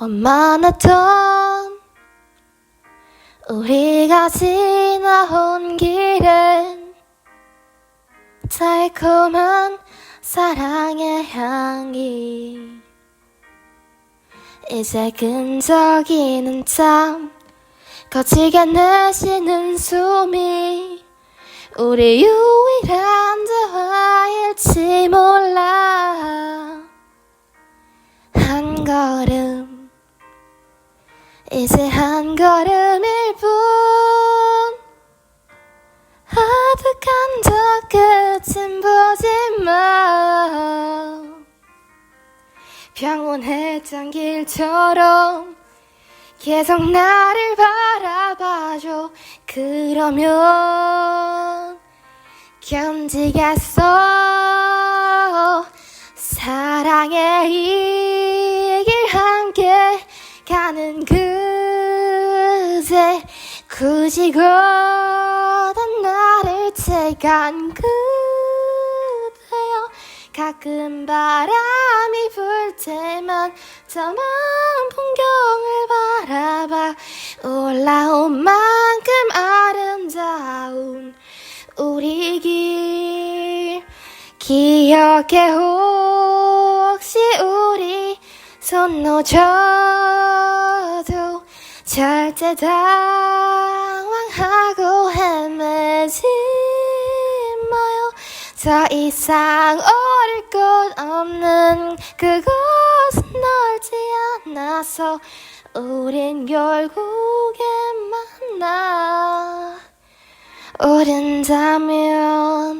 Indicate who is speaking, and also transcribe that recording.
Speaker 1: 원만했던 우리가 지나온 길엔 달콤한 사랑의 향이 이제 끈적이는 땀 거치게 내쉬는 숨이 우리 유일한 대화일지 몰라. 한 걸음 이제 한 걸음일 뿐. 아득한 저 끝은 보지마 병원의 짱길처럼 계속 나를 바라봐줘. 그러면 견디겠어. 사랑의 이 길 함께 가는 그 새 굳이 걷은 나를 채간 그대여. 가끔 바람이 불 때만 저만 풍경을 바라봐. 올라온 만큼 아름다운 우리 길. 기억해 혹시 우리 손 놓쳐도 절대 당황하고 헤매지 마요. 더 이상 오를 곳 없는 그곳은 넓지 않아서 우린 결국에 만나. 오른다면